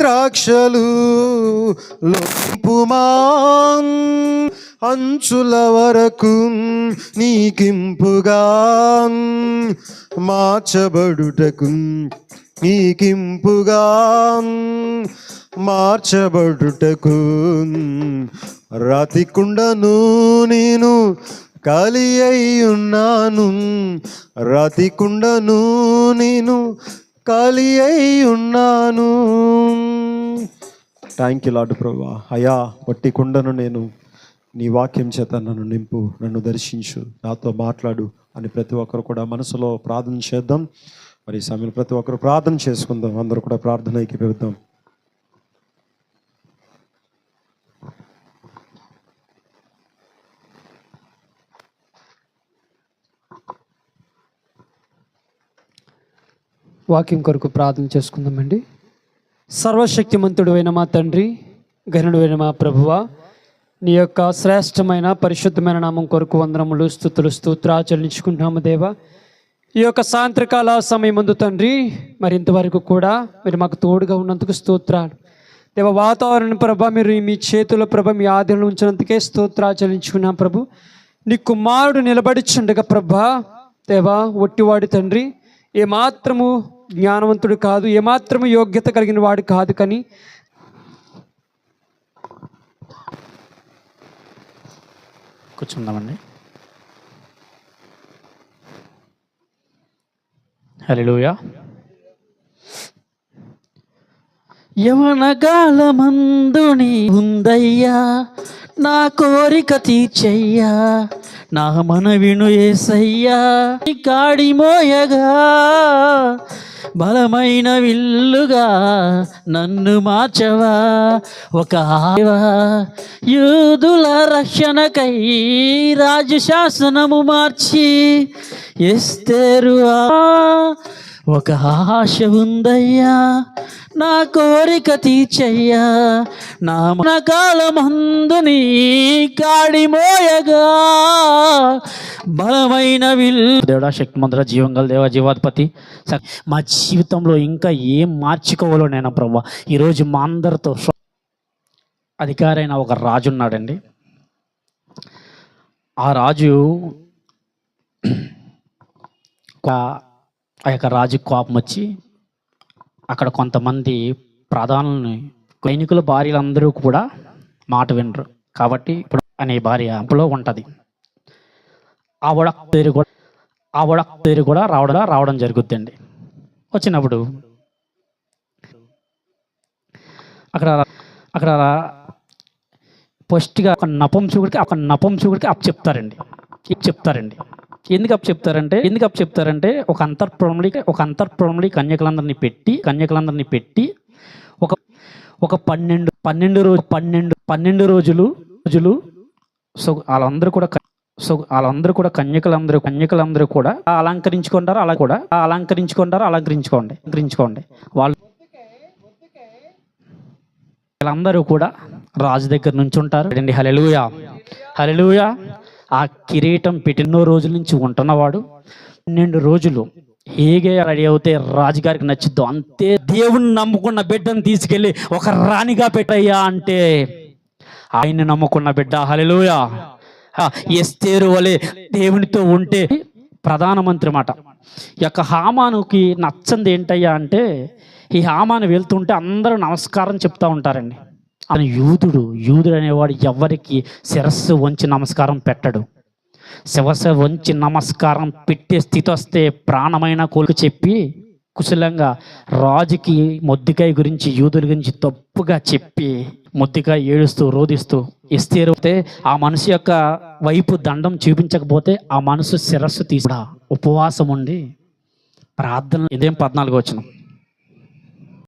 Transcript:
ద్రాక్షలు లోపుమా అంచుల వరకు నీకింపుగా. మార్చబడుటకు నీకింపుగా. మార్చబడుటకు రాతికుండను నేను ఖాళీ అయి ఉన్నాను రాతికుండను నేను ఖాళీ అయి ఉన్నాను థ్యాంక్ యూ లాడు ప్రభా అయా పట్టి కుండను నేను నీ వాక్యం చేత నన్ను నింపు నన్ను దర్శించు నాతో మాట్లాడు అని ప్రతి ఒక్కరు కూడా మనసులో ప్రార్థన చేద్దాం. మరి సమయంలో ప్రతి ఒక్కరు ప్రార్థన చేసుకుందాం. అందరూ కూడా ప్రార్థన ఏకీపిద్దాం వాక్యం కొరకు ప్రార్థన చేసుకుందామండి. సర్వశక్తిమంతుడు అయిన మా తండ్రి గనుడు అయిన మా ప్రభువ నీ యొక్క శ్రేష్టమైన పరిశుద్ధమైన నామం కొరకు వందనములు స్థుతులు స్తోత్రా చెల్లించుకుంటున్నాము దేవా. ఈ యొక్క సాయంత్రకాల సమయం ముందు తండ్రి మరి ఇంతవరకు కూడా మీరు మాకు తోడుగా ఉన్నందుకు స్తోత్రాలు. దేవ వాతావరణం ప్రభ మీరు మీ చేతుల ప్రభ మీ ఆధీనంలో ఉంచినందుకే స్తోత్రా చెల్లించుకున్నాం ప్రభు. నీ కుమారుడు నిలబడిచుండగా ప్రభా దేవా ఒట్టివాడి తండ్రి ఏమాత్రము జ్ఞానవంతుడు కాదు ఏమాత్రం యోగ్యత కలిగిన వాడు కాదు కానీ కూర్చుందామండి. హలోయా యవనగాలమందుని ఉందయ్యా నా కోరిక తీర్చయ్యా. నా మన విను ఏసయ్యా నీ కాడి మోయగా బలమైన విల్లుగా నన్ను మార్చవా ఒక ఆవా యూదుల రక్షణకై రాజు శాసనము మార్చి ఎస్తేరు ఒక ఆశ ఉందయ్యా నా కోరిక తీర్చయ్యా. నా మన కాలమందు నీ కాడి మోయగా. బలమైన విల్ దేవుడా శక్తిమంతుడ జీవం గల దేవ జీవాధిపతి. మా జీవితంలో ఇంకా ఏం మార్చుకోవాలో నేను ప్రభా ఈరోజు మా అందరితో అధికారైన ఒక రాజు ఉన్నాడండి. ఆ రాజు ఆ యొక్క రాజు కోపం వచ్చి అక్కడ కొంతమంది ప్రధానుల్ని సైనికుల భార్యలందరూ కూడా మాట వినరు. కాబట్టి ఇప్పుడు అనే భార్య అంపులో ఉంటుంది. ఆవిడ పేరు కూడా ఆవిడ పేరు కూడా రావడం రావడం జరుగుద్దండి. వచ్చినప్పుడు అక్కడ అక్కడ ఫస్ట్గా ఒక నపంసుకుడికి ఒక నపంసుకుడికి అప్ చెప్తారండి. చెప్తారండి. ఎందుకు అప్ చెప్తారంటే ఎందుకు అప్ చెప్తారంటే ఒక అంతర్ప్రమలి ఒక అంతర్ప్రమలి కన్యకలందరినీ పెట్టి కన్యకలందరినీ పెట్టి ఒక ఒక పన్నెండు పన్నెండు రోజు పన్నెండు పన్నెండు రోజులు రోజులు సో వాళ్ళందరూ కూడా సో వాళ్ళందరూ కూడా కన్యకలందరూ కన్యకలందరూ కూడా అలంకరించుకుంటారు? అలా కూడా అలంకరించుకుంటారు? అలంకరించుకోండి అలంకరించుకోండి. వాళ్ళు వీళ్ళందరూ కూడా రాజు దగ్గర నుంచి ఉంటారు అండి హలెలుయా హలెలుయా ఆ కిరీటం పెట్టినో రోజుల నుంచి ఉంటున్నవాడు. పన్నెండు రోజులు హేగే రెడీ అవుతే రాజుగారికి నచ్చుద్దు అంతే దేవుణ్ణి నమ్ముకున్న బిడ్డను తీసుకెళ్ళి ఒక రాణిగా పెట్టయ్యా అంటే ఆయన్ని నమ్ముకున్న బిడ్డ హలెలుయా ఎస్తేరు వలె దేవునితో ఉంటే ప్రధానమంత్రి మాట. ఈ యొక్క హామానుకి నచ్చంది ఏంటయ్యా అంటే ఈ హామాను వెళ్తుంటే అందరూ నమస్కారం చెప్తా ఉంటారండి. అని యూదుడు యూదుడు అనేవాడు ఎవరికి శిరస్సు వంచి నమస్కారం పెట్టడు. శిరస్సు వంచి నమస్కారం పెట్టే స్థితి వస్తే ప్రాణమైన కోలుకు చెప్పి కుశలంగా రాజుకి మొద్దికాయ గురించి యూదుల గురించి తప్పుగా చెప్పి మొద్దికాయ ఏడుస్తూ రోధిస్తూ ఇస్తే ఆ మనిషి యొక్క వైపు దండం చూపించకపోతే ఆ మనసు శిరస్సు తీసుకురా ఉపవాసం ఉండి ప్రార్థన. ఇదేం పద్నాలుగు వచ్చినాం